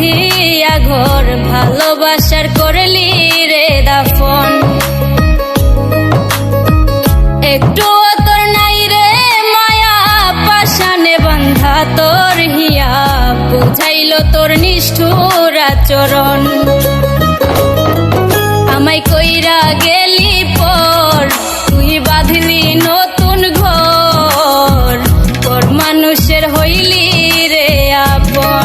বাঁধিয়া ঘর, ভালোবাসার করলি রে দাফন। একটু তোর নাই রে মায়া পাশানে বান্ধা তোর হিয়া, বুঝাইল তোর নিষ্ঠুর আচরণ। আমায় কইরা গেলি পর, তুই বাঁধলি নতুন ঘর, পর মানুষের হইলি রে আপন।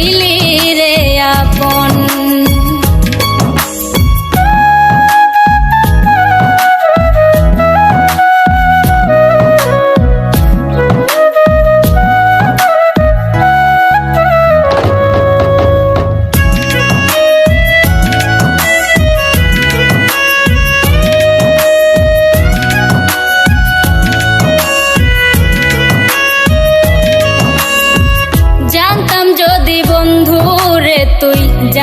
হইলি রে আপন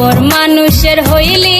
পর মানুষের হইলি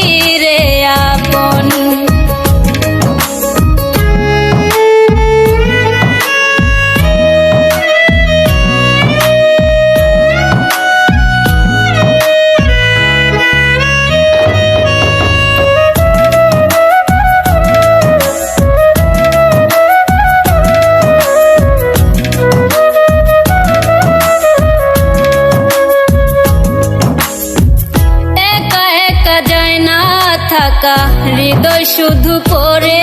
একা হৃদয় শুধু করে